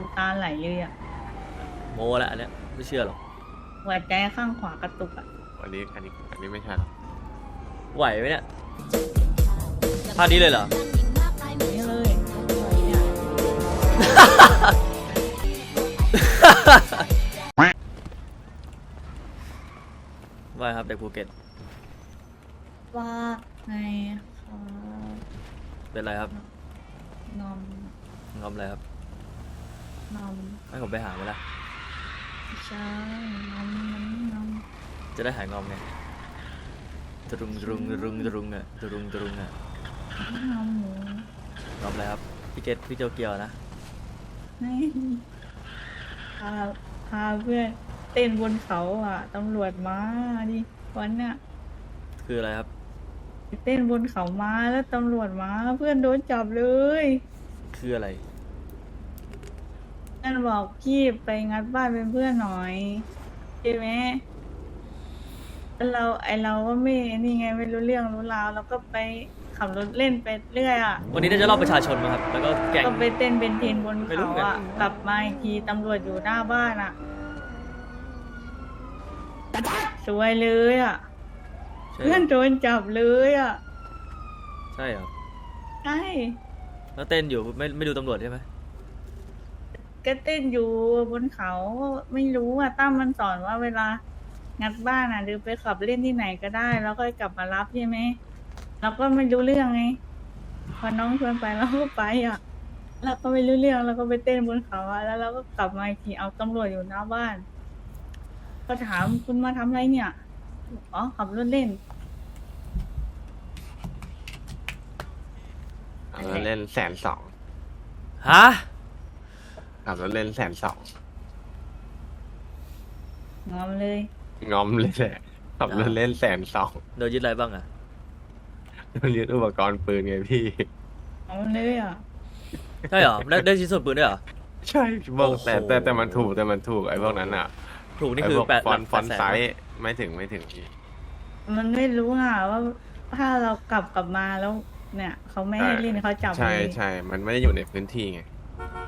น้ำตาไหลเลยอะโมแล้วอันเนี้ยไม่เชื่อหรอกหัวใจข้างขวากระตุกอะอันนี้อันนี้อันนี้ไม่ใช่หรอกไหวไหมเนี่ยท่านี้เลยเหรอ นี่เลยเนี่ยว่าครับเด็กภูเก็ตว่าไงครับเป็นไรครับนอมงอมอะไรครับ นอมให้ผมไปหาไหมล่ะใช่นอมนอมนอมจะได้หายงอมไงตรุงตรุงตรุงตรุงอะตรุงตรุงอะนอมหมูงอมอะไรครับพี่เกตพี่โจเกียวนะให้พาพาเพื่อนเต้นบนเขาอะตำรวจมาดิวันเนี้ยคืออะไรครับ เต้นบนเขามาแล้วตำรวจมาเพื่อนโดนจับเลย คืออะไร เพื่อนบอกพี่ไปงัดบ้านเป็นเพื่อนหน่อยใช่ไหมแล้วเราไอเราก็ไม่นี่ไงไม่รู้เรื่องรู้ราวเราก็ไปขับรถเล่นไปเรื่อยอะวันนี้น่าจะรอบประชาชนมาครับ แล้วก็แก่ง ก็ไปเต้นเป็นเทนบนไม่รู้เขาเหมือนกันอะกลับมาอีกทีตำรวจอยู่หน้าบ้านอะสวยเลยอะ ใช่เพื่อนโดนจับเลยอะใช่ครับใช่แล้วเต้นอยู่ไม่ไม่ดูตำรวจใช่ไหม ก็เต้นอยู่บนเขาไม่รู้อะตั้มมันสอนว่าเวลา งัดบ้านอะหรือไปขับเล่นที่ไหนก็ได้ แล้วก็กลับมารับใช่ไหมเราก็ไม่รู้เรื่องไงพอน้องชวนไปเราก็ไปอะเราก็ไม่รู้เรื่องเราก็ไปเต้นบนเขาอะแล้วเราก็กลับมาอีกทีเอาตำรวจอยู่หน้าบ้าน ก็ถามคุณมาทำอะไรเนี่ยอ๋อขับรถเล่นขับรถเล่นแสนสองฮะ ขับรถเล่นแสนสองงอมเลย งอมเลยแหละขับรถเล่นแสนสองโดนยึดอะไรบ้างอะมันยึดอุปกรณ์ปืนไงพี่งอมเลยอะใช่เหรอได้ได้ชิ้นส่วนปืนด้วยเหรอ ใช่บอกโอ้โหแต่แต่แต่มันถูกแต่มันถูกไอ้พวกนั้นอะ ถูกนี่ไอ้คือพวกแปดฟอนต์ฟแปอดนต์แสนไซส์ไม่ถึงไม่ถึงพี่ มันไม่รู้อะว่าถ้าเรากลับกลับมาแล้ว เนี่ยเขาไม่ให้เล่นเขาจับใช่เลยใช่ มันไม่ได้อยู่ในพื้นที่ไง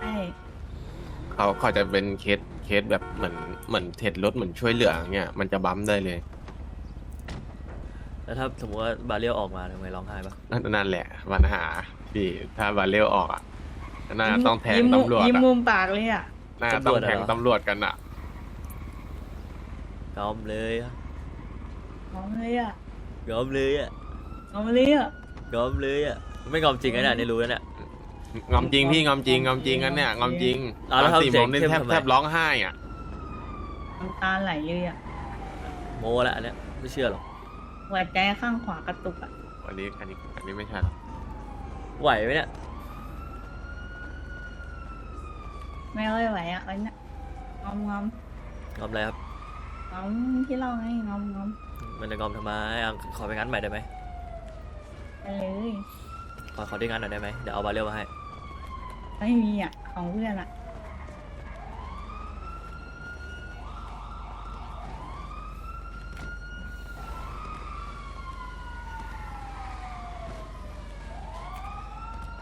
ใช่ เขาเขาจะเป็นเคสเคสแบบเหมือนเหมือนเทรดรถเหมือนช่วยเหลืออย่างเงี้ยมันจะบัมป์ได้เลยแล้วถ้าสมมติว่าบาเรียลออกมาทำไมร้องไห้ปะนั่นนั่นแหละปัญหาพี่ถ้าบาเรลออกอะน่าจะต้องแทงยิ้มมุมตำรวจยิ้มอะมุมปากเลยอะน่าจะต้องแทงตำรวจกันอะยอมเลยอะงอมเลยอะยอมเลยอะงอมเลยอะยอมเลยอะไม่งอมจริงนะเนี่ยนี่รู้แล้วเนี่ย งอมจริงพี่งอมจริงงอมจริงกันเนี่ยงอมจริงอะแล้วตอนสี่ทำเสีโมยงงนี่เข้มแทบทำไม แทบร้องไห้อะน้ำตาไหลเลยอะโมแล้วอันเนี้ยไม่เชื่อหรอกหัวใจข้างขวากระตุกอะอันนี้อันนี้อันนี้ไม่ใช่หรอกไหวไหมเนี่ยไม่ค่อยไหวอะวันเนี้ยงอมงอมงอมอะไรครับงอมที่เล่าไงงอมงอมมันจะงอมทำไมอะขอไปงานใหม่ได้ไหมไปเลย ขอขอได้งานหน่อยได้ไหมเดี๋ยวเอาบาเรียลมาให้ ไม่มีอะ ของเพื่อนอะ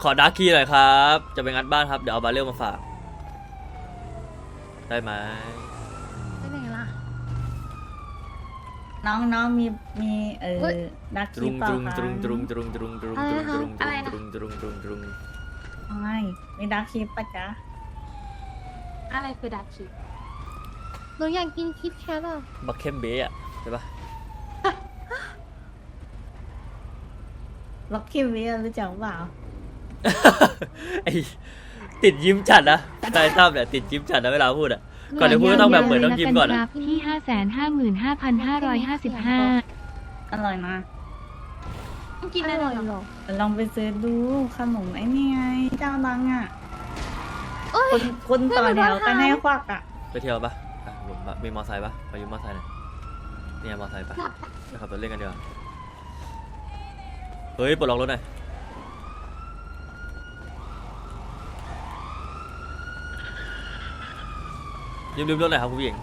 ขอดาร์คคีย์หน่อยครับ จะไปงัดบ้านครับ เดี๋ยวเอาบาเรลมาฝาก ได้ไหม ไปไหนล่ะ น้องน้องมีมีเออเฮ้ย ดักตคีรุงเปล่าตรุงคะตรุงตรุงตรุงตรุงตรุงอะไรตรุงนะตรุงอะไรนะตรุงตรุงตรุงตรุง ไม่มีดักคีปะจ๊ะ อะไรคือดักคิดหนูอยากกินคิดแคทอะบักเข้มเบ้อะใช่ปะล็อกคีเวียรู้จักเปล่า ไอติดยิ้มจัดนะใต้ตั้มเนี่ยติดยิ้มจัดนะเวลาพูดอะก่อนจะพูดก็ต้องแบบเหมือนต้องยิ้มก่อนอะ ที่ห้าแสนห้าหมื่นห้าพันห้าร้อยห้าสิบห้า อร่อยนะ กินได้เลยเหรอลองไปซื้อดูขนมไอ้นี่ไงเจ้าดังอะ เอ้ย คนคนต่อแถวกันให้ควักอะ ไปเที่ยวปะอะผมมีมอไซค์ปะไปยืมมอไซค์หน่อยเนี่ยมอไซค์ปะไปขับรถเล่นกันดีกว่าเฮ้ยปลดล็อกรถหน่อยยืมยืมรถหน่อยครับคุณผู้หญิง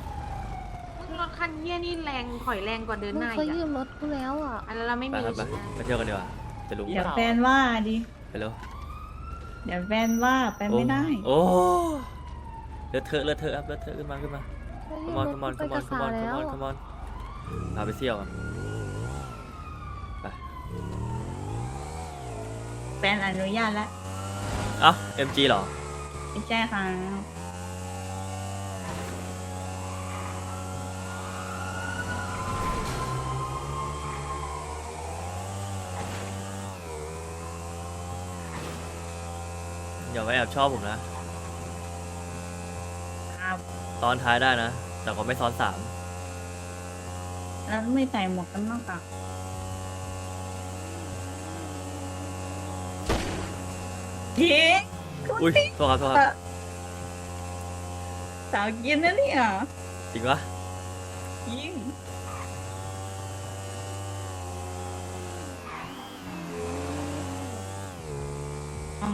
รถคันเยี่ยนี่แรงข่อยแรงกว่าเดินมึหงน้าเคยอีกยือะมรถกูแล้วอะอันนั้นเราไม่ไปมีครับไปไปเที่ยวกันดีกว่าจะลุงเดี๋ยวแฟนว่าดิ ไปเร็วเดี๋ยวแฟนว่าไปไม่ได้ โอ้เลือดเทอะเลือดเทอะครับเลือดเทอะขึ้นมาขึ้นมา come on come on ไป come กั on บ come สาว on แล้ว come on come on พาไปเที่ยวครับไปแฟนอนุญาตแล้วเอ้า MG เหรอ ไม่ใช่ค่ะ อย่าไปแอบชอบผมนะ ครับซ้อนท้ายได้นะ แต่ก็ไม่ซ้อนสามแล้วไม่ใส่หมวกกันน็อกอะเย้อุ้ยโทษครับโทษครับสาวกินนะเนี่ยจริงปะยิง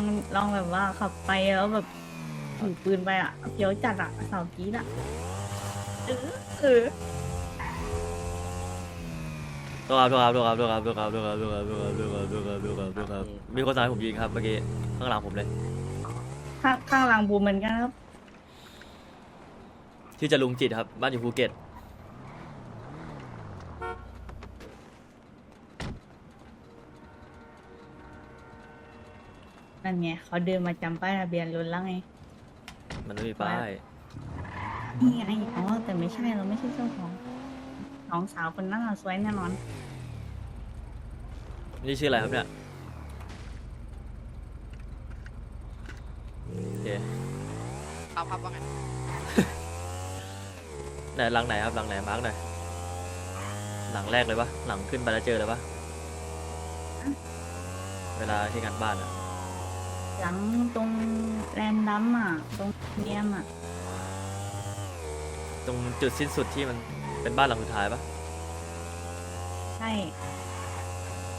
ลองลองแบบว่าขับไปแล้วแบบถือปืนไปอะเพียวจัดอะสาวกีดอะเออเออโทษครับโทษครับโทษครับโทษครับโทษครับโทษครับโทษครับโทษครับโทษครับโทษครับโทษครับโทษครับมีคนสั่งให้ผมยิงครับเมื่อกี้ข้างหลังผมเลย ข้างข้างหลังบูมเหมือนกันครับ ที่จะลุงจิตครับ บ้านอยู่ภูเก็ต นั่นไงเขาเดินมาจำป้ายทะเบียนรถแล้วไงมันไม่มีป้าย นี่ไงอ๋อแต่ไม่ใช่เราไม่ใช่เจ้าของน้องสาวคนนั้นเราสวยแน่นอนนี่ชื่ออะไรครับเนี่ยโอเคครับครับว่าไงไหนหลังไหนครับหลังไหนมาร์กหน่อยหลังแรกเลยปะหลังขึ้นไปแล้วเจอเลยปะเวลาที่งานบ้านอะ หลังตรงแรนดัมอะ ตรงเนียมอะ ตรงจุดสิ้นสุดที่มันเป็นบ้านหลังสุดท้ายปะใช่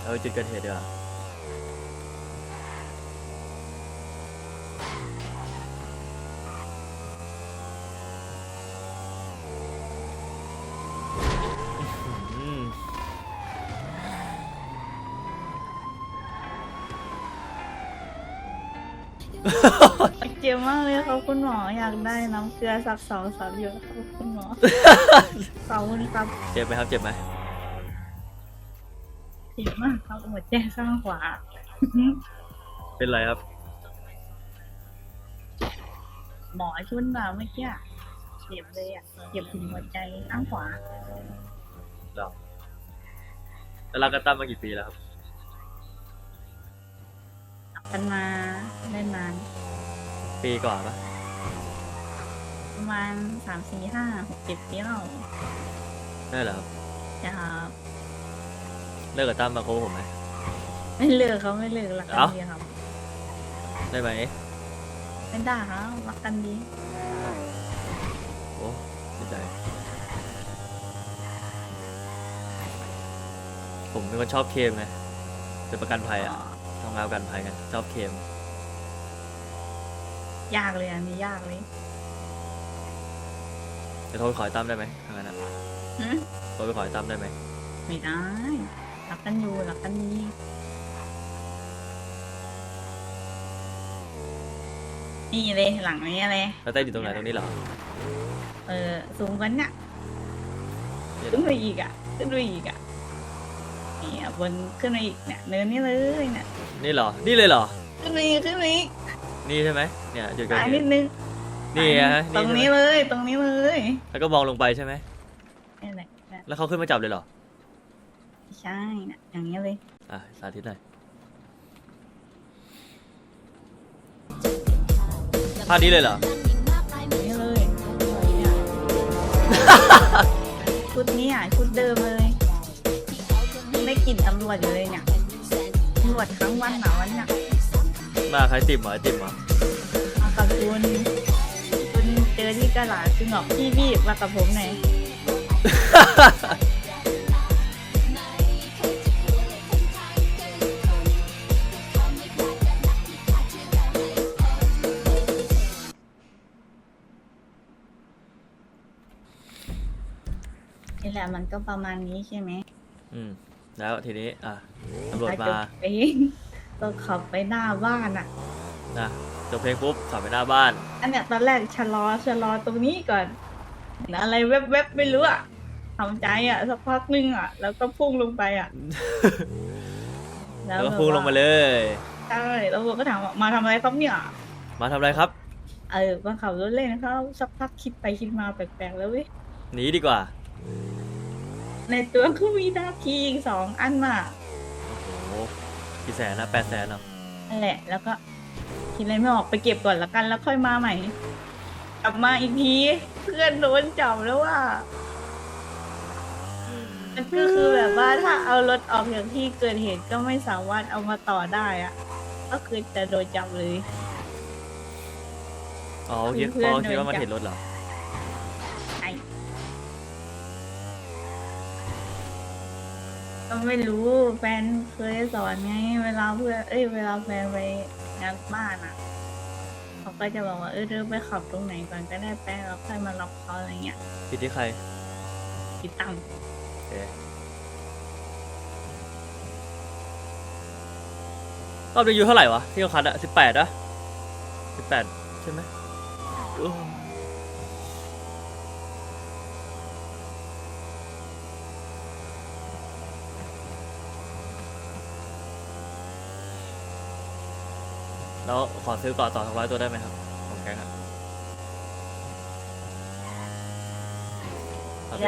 เอาไปจุดเกิดเหตุดีกว่าอืม เจ็บมากเลยครับคุณหมออยากได้น้ำเกลือสักสองสามหยดครับคุณหมอขอบคุณครับเจ็บไหมครับเจ็บไหมเจ็บมากครับหัวใจข้างขวา เป็นไรครับ หมอชุนมาเมื่อกี้เจ็บเลยอะเจ็บถึงหัวใจข้างขวาเราแล้วรักกันตั้มมากี่ปีแล้วครับ กันมาได้นานปีกว่าปะประมาณสามสี่ห้าหกเจ็ดปีแล้วได้เหรอครับจะครับเลิกกับตั้มมาโคบผมไหม ไม่เลิกเขาไม่เลิกรักกันเอ้า ดีครับได้ไหมไม่ได้ครับรักกันดีโอ้ดีใจ ผมเป็นคนชอบเคมไงเป็นประกันภัยอะทำ งานประกันภัยกัน ชอบเคมยากเลยอันนี้ยากเลยจะโทรไปขอไอ้ตั้มได้ไหมทางนั้นอะหึโทรไปขอไอ้ตั้มได้ไหมไม่ได้รักกันอยู่รักกันดีนี่เลยหลังนี้เลย แล้วเต้นอยู่ตรงไหนตรงนี้เหรอเออสูงกว่าเนี้ยเนี่ยเหรขึ้นอไปอีกอะขึ้นไปอีกอะ เนี่ยบนขึ้นไปอีกเนี่ยเนินนี่เลยเนี่ยนี่เหรอ นี่เลยเหรอ ขึ้นไปอีกขึ้นไปอีกนี่ใช่ไหมเนี่ยจุดเกิดสายเหนิดตุนึงนี่ไงฮะตรงใช่ไหมนี้เลยตรงนี้เลยแล้วก็มองลงไปใช่ไหม นี่แหละเนี่ยแล้วเขาขึ้นมาจับเลยเหรอ ใช่เนี่ยอย่างนี้เลยอะ สาธิตหน่อยภาพนี้เลยเหรอ อย่างนี้เลยเนี่ยชุดนี้อะชุดเดิมเลยยัง ได้กลิ่นตำรวจอยู่เลยเนี่ยตำรวจทั้งวันหนาวันเนี่ยมาใครติ่มเหรอไอติ่มเหรอมากับคุณคุณเจอที่กระดาษจึงบอกพี่บีบมากับผมหน่อยนี่แหละมันก็ประมาณนี้ใช่ไหมอืม แล้วทีนี้ อะตำรวจมาเองต้องขับไปหน้าบ้านอะนะจบเพลงปุ๊บขับไปหน้าบ้าน อันเนี้ยตอนแรกชะลอชะลอตรงนี้ก่อนเห็นอะไรแวบๆไม่รู้อะทำใจอะสักพักนึงอะแล้วก็พุ่งลงไปอะแล้วก็พุ่งลงมาเลยใช่แล้วผมก็ถามว่ามาทำอะไรครับเนี่ย มาทำอะไรครับ เออมาขับรถเล่นเขาสักพักคิดไปคิดมาแปลกๆแล้วเว้ยหนีดีกว่า ในตัวก็มีดาบคีอีกสองอันมาโอ้โหกี่แสนนะแปดแสนเนาะนั่นแหละ แล้วก็คิดอะไรไม่ออกไปเก็บก่อนละกันแล้วค่อยมาใหม่ กลับมาอีกที เพื่อนโดนจับแล้วว่ามันก็คือแบบว่าถ้าเอารถออกจากที่เกิดเหตุก็ไม่สามารถเอามาต่อได้อะก็คือจะโดนจับเลย อ๋อคิดเพื่อนอ๋อคิดโดนว่ามันจับเห็นรถเหรอไอ ก็ไม่รู้แฟนเคยสอนไง เวลาเพื่อนเอ้ยเวลาแฟนไปงานบ้านอะ เขาก็จะบอกว่าเออเธอไปขับตรงไหนก่อนก็ได้แป้งแล้วค่อยมาล็อกเขาอะไรเงี้ยผิดที่ใครคิดตังค์โอเครอบนี้อายุเท่าไหร่วะที่เขาคัดอะสิบแปดอะสิบแปดใช่ไหมโอ้ แล้วขอซื้อก่อนต่อสองร้อยตัวได้ไหมครับของแกงอะเอาป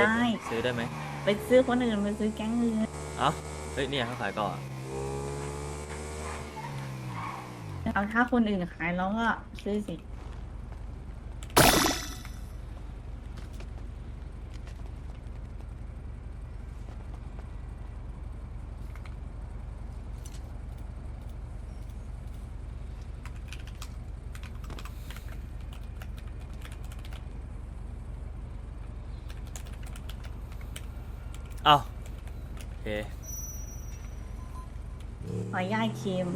ซื้อได้ไหมไปซื้อคนอื่นไปซื้อแก๊งอื่นเอ้าเฮ้ยเนี่ยเขาขายก่อนเอาถ้าคนอื่นขายแล้วก็ซื้อสิ เคขอย่ายเค็ม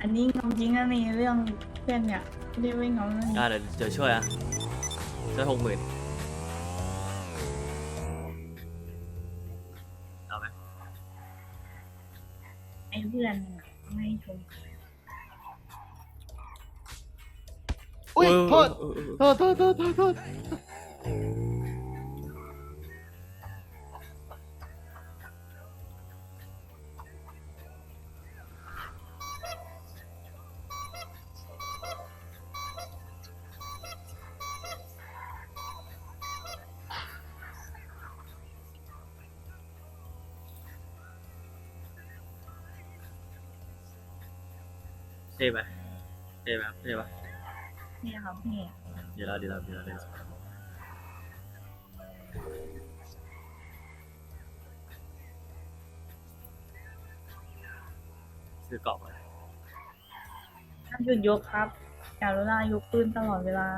อันนี้งงจริงนะนี่เรื่องเพื่อนเนี่ยเรียกไม่งงเลยอ่าเดี๋ยวเดี๋ยวช่วยอะช่วยหกหมื่น ไม่ชมอุ้ย ท่ไหมครับเท่ปะนี่ครับพี่เดี๋ยวเราเดี๋ยวเราเดี๋ยวเราเดี๋ยวเราซื้อกล่องมาห้ามหยุดยกครับอย่ารู้ลายกปืนตลอดเวลา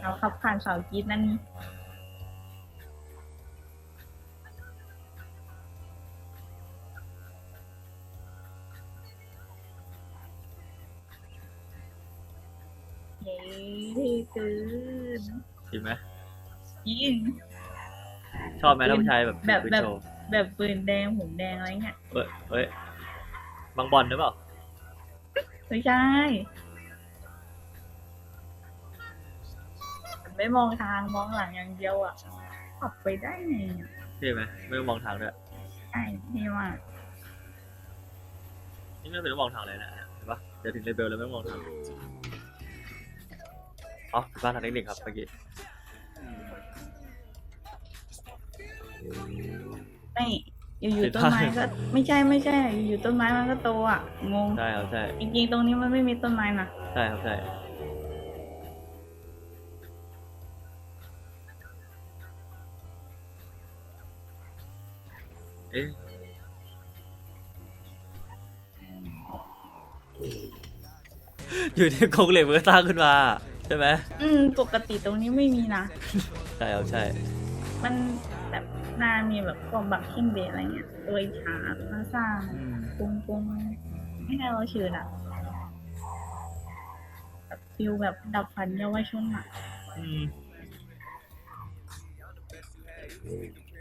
เอาขับผ่านเสากีดนั่นนี่ เย้ที่ตื่นจริงไหมยิง ชอบไหมถ้าผู้ชายแบบแบบ ถือปืนแบบโชว์แบบปืนแดงผมแดงอะไรเงี้ยเอ้ยเอ้ยบางบอลหรือเปล่าไม่ใช่มันไม่มองทางมองหลังอย่างเดียวอะขับไปได้ไงอะเท่ไหมไม่ต้องมองทางด้วยใช่ที่ว่านี่ไม่เป็นต้องมองทางเลยนะเห็นปะเดี๋ยวถึงเลเวลแล้วไม่ต้องมองทาง อ๋อผิดพลาดทางเทคนิคครับเมื่อกี้ไม่อยู่ๆต้นไม้ก็ไม่ใช่ไม่ใช่ อยู่ๆต้นไม้มันก็โตอะงงใช่ครับใช่จริงๆตรงนี้มันไม่มีต้นไม้นะใช่ครับใช่เอ๊ะอยู่ที่โครงเหล็กมันก็สร้างขึ้นมาใช่ไหมอืมปกติตรงนี้ไม่มีนะ ใช่ครับใช่ มันแบบน่ามีแบบพวกบักเคนเบสอะไรเงี้ยโดยฉากมาสร้างอืมปรุงปรุงไม่ให้เราชื่ออะแบบฟิลแบบดับฝันเยาวชนอะอืม